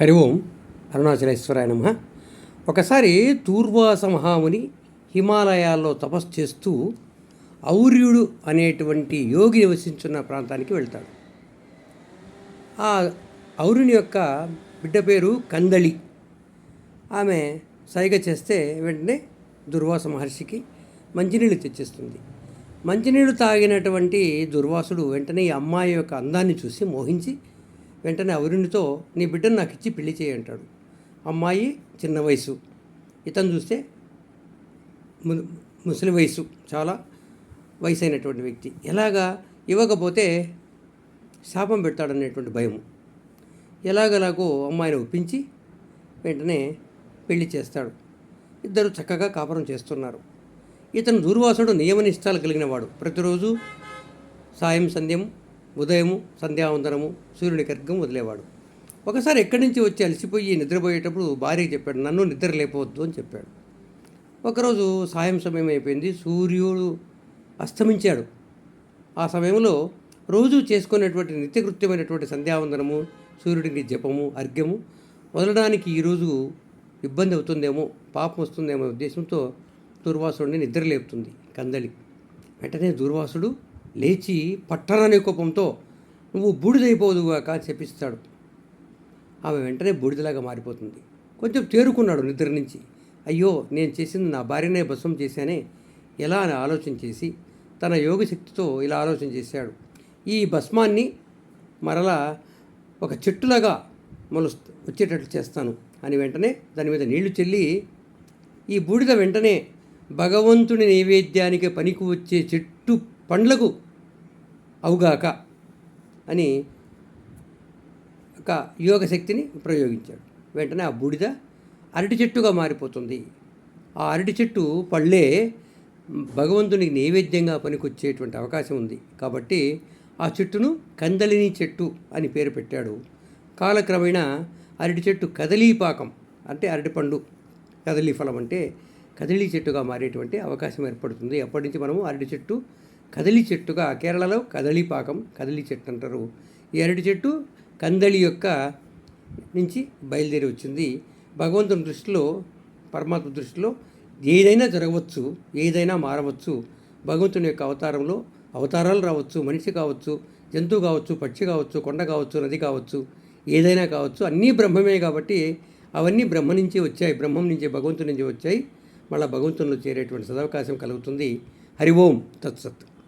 హరి ఓం అరుణాచలేశ్వరాయ నమ. ఒకసారి తూర్వాస మహాముని హిమాలయాల్లో తపస్సు చేస్తూ ఔర్యుడు అనేటువంటి యోగి నివసించున్న ప్రాంతానికి వెళ్తాడు. ఆ ఔరుని యొక్క బిడ్డ పేరు కందళి. ఆమె సైగ చేస్తే వెంటనే దుర్వాస మహర్షికి మంచినీళ్ళు తెచ్చిస్తుంది. మంచినీళ్ళు తాగినటువంటి దుర్వాసుడు వెంటనే ఈ అమ్మాయి యొక్క అందాన్ని చూసి మోహించి వెంటనే అవరునితో నీ బిడ్డను నాకు ఇచ్చి పెళ్ళి చేయి అంటాడు. అమ్మాయి చిన్న వయసు. ఇతను చూస్తే ము- ముసలి వయసు చాలా వయసు అయినటువంటి వ్యక్తి. ఎలాగా? ఇవ్వకపోతే శాపం పెడతాడనేటువంటి భయం. ఎలాగలాగో అమ్మాయిని ఒప్పించి వెంటనే పెళ్ళి చేస్తాడు. ఇద్దరు చక్కగా కాపురం చేస్తున్నారు. ఇతను దూర్వాసుడు నియమనిష్టాలు కలిగినవాడు. ప్రతిరోజు సాయం సంధ్యం ఉదయము సంధ్యావందనము సూర్యుని కర్గం వదిలేవాడు. ఒకసారి ఎక్కడి నుంచి వచ్చి అలసిపోయి నిద్రపోయేటప్పుడు భార్యకి చెప్పాడు నన్ను నిద్ర లేపవద్దు అని చెప్పాడు. ఒకరోజు సాయం సమయం అయిపోయింది సూర్యుడు అస్తమించాడు. ఆ సమయంలో రోజు చేసుకునేటువంటి నిత్యకృత్యమైనటువంటి సంధ్యావందనము సూర్యుడికి జపము అర్ఘ్యము వదలడానికి ఈరోజు ఇబ్బంది అవుతుందేమో పాపం వస్తుందేమో ఉద్దేశంతో దుర్వాసుడిని నిద్ర లేపుతుంది కందలి. వెంటనే దుర్వాసుడు లేచి పట్టరాని కోపంతో నువ్వు బూడిదైపోదుగాక అని చెప్పిస్తాడు. ఆమె వెంటనే బూడిదలాగా మారిపోతుంది. కొంచెం తేరుకున్నాడు నిద్ర నుంచి. అయ్యో నేను చేసింది నా భార్యనే భస్మం చేశానే? ఎలా అని ఆలోచన చేసి తన యోగశక్తితో ఇలా ఆలోచన చేశాడు. ఈ భస్మాన్ని మరలా ఒక చెట్టులాగా మొలు వచ్చేటట్లు చేస్తాను అని వెంటనే దాని మీద నీళ్ళు చెల్లి ఈ బూడిద వెంటనే భగవంతుని నైవేద్యానికి పనికి వచ్చే చెట్టు పండ్లకు అవుగాక అని ఒక యోగ శక్తిని ప్రయోగించాడు. వెంటనే ఆ బూడిద అరటి చెట్టుగా మారిపోతుంది. ఆ అరటి చెట్టు పళ్ళే భగవంతునికి నైవేద్యంగా పనికొచ్చేటువంటి అవకాశం ఉంది. కాబట్టి ఆ చెట్టును కందలిని చెట్టు అని పేరు పెట్టాడు. కాలక్రమేణా అరటి చెట్టు కదలీపాకం అంటే అరటిపండు కదలీ ఫలం అంటే కదలీ చెట్టుగా మారేటువంటి అవకాశం ఏర్పడుతుంది. అప్పటి నుంచి మనము అరటి చెట్టు కదలి చెట్టుగా కేరళలో కదలిపాకం కదలి చెట్టు అంటారు. ఈ అరటి చెట్టు కందళి యొక్క నుంచి బయలుదేరి వచ్చింది. భగవంతుని దృష్టిలో పరమాత్మ దృష్టిలో ఏదైనా జరగవచ్చు ఏదైనా మారవచ్చు. భగవంతుని యొక్క అవతారంలో అవతారాలు రావచ్చు మనిషి కావచ్చు జంతువు కావచ్చు పక్షి కావచ్చు కొండ కావచ్చు నది కావచ్చు ఏదైనా కావచ్చు అన్నీ బ్రహ్మమే కాబట్టి అవన్నీ బ్రహ్మ నుంచి వచ్చాయి. బ్రహ్మం నుంచి భగవంతు నుంచి వచ్చాయి. మళ్ళీ భగవంతునిలో చేరేటువంటి సదవకాశం కలుగుతుంది. హరి ఓం తత్సత్.